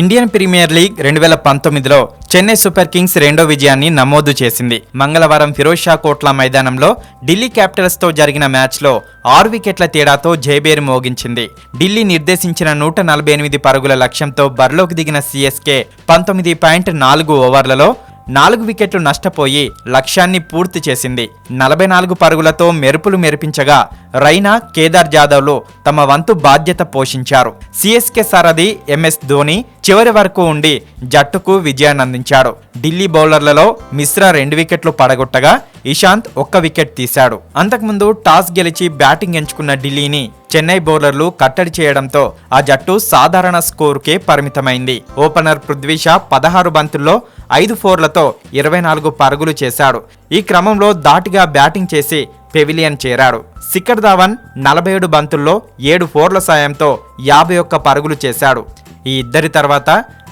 Indian premier league రెండు వేల పంతొమ్మిదిలో చెన్నై సూపర్ కింగ్స్ రెండో విజయాన్ని నమోదు చేసింది. మంగళవారం ఫిరోజ్ షా కోట్లా మైదానంలో ఢిల్లీ క్యాపిటల్స్తో జరిగిన మ్యాచ్లో ఆరు వికెట్ల తేడాతో జయబేరు మోగించింది. ఢిల్లీ నిర్దేశించిన నూట నలభై ఎనిమిది పరుగుల లక్ష్యంతో బరిలోకి దిగిన సిఎస్కే పంతొమ్మిది పాయింట్ నాలుగు ఓవర్లలో నాలుగు వికెట్లు నష్టపోయి లక్ష్యాన్ని పూర్తి చేసింది. నలభై నాలుగు పరుగులతో మెరుపులు మెరిపించగా రైనా కేదార్ జాదవ్లు తమ వంతు బాధ్యత పోషించారు. సిఎస్కే సారథి ఎంఎస్ ధోని చివరి వరకు ఉండి జట్టుకు విజయాన్ని అందించాడు. ఢిల్లీ బౌలర్లలో మిశ్రా రెండు వికెట్లు పడగొట్టగా ఇషాంత్ ఒక్క వికెట్ తీశాడు. అంతకుముందు టాస్ గెలిచి బ్యాటింగ్ ఎంచుకున్న ఢిల్లీని చెన్నై బౌలర్లు కట్టడి చేయడంతో ఆ జట్టు సాధారణ స్కోరుకే పరిమితమైంది. ఓపెనర్ పృథ్వీ షా పదహారు బంతుల్లో ఐదు ఫోర్లతో ఇరవై నాలుగు పరుగులు చేశాడు. ఈ క్రమంలో దాటిగా బ్యాటింగ్ చేసి పెవిలియన్ చేరాడు. శిఖర్ ధావన్ నలభై ఏడు బంతుల్లో ఏడు ఫోర్ల సాయంతో యాభై ఒక్క పరుగులు చేశాడు. ఈ ఇద్దరి తర్వాత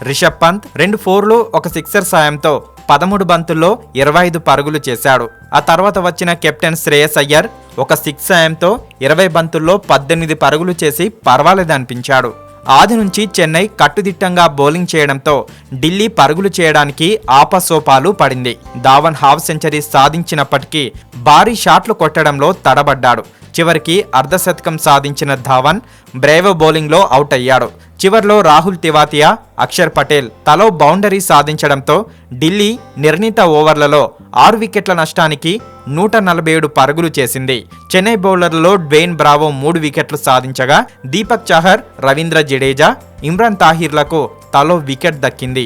రిషబ్ పంత్ రెండు ఫోర్లు ఒక సిక్సర్ సాయంతో పదమూడు బంతుల్లో ఇరవై ఐదు పరుగులు చేశాడు. ఆ తర్వాత వచ్చిన కెప్టెన్ శ్రేయస్ అయ్యర్ ఒక సిక్స్ సాయంతో ఇరవై బంతుల్లో పద్దెనిమిది పరుగులు చేసి పర్వాలేదనిపించాడు. ఆది నుంచి చెన్నై కట్టుదిట్టంగా బౌలింగ్ చేయడంతో ఢిల్లీ పరుగులు చేయడానికి ఆపసోపాలు పడింది. ధావన్ హాఫ్ సెంచరీ సాధించినప్పటికీ భారీ షాట్లు కొట్టడంలో తడబడ్డాడు. చివరికి అర్ధశతకం సాధించిన ధావన్ బ్రేవ్ బౌలింగ్లో అవుట్ అయ్యాడు. చివర్లో రాహుల్ తివాతియా అక్షర్ పటేల్ తలో బౌండరీ సాధించడంతో ఢిల్లీ నిర్ణీత ఓవర్లలో ఆరు వికెట్ల నష్టానికి నూట నలభై ఏడు పరుగులు చేసింది. చెన్నై బౌలర్లలో డ్వేన్ బ్రావో మూడు వికెట్లు సాధించగా దీపక్ చహర్ రవీంద్ర జడేజా ఇమ్రాన్ తాహిర్లకు తలో వికెట్ దక్కింది.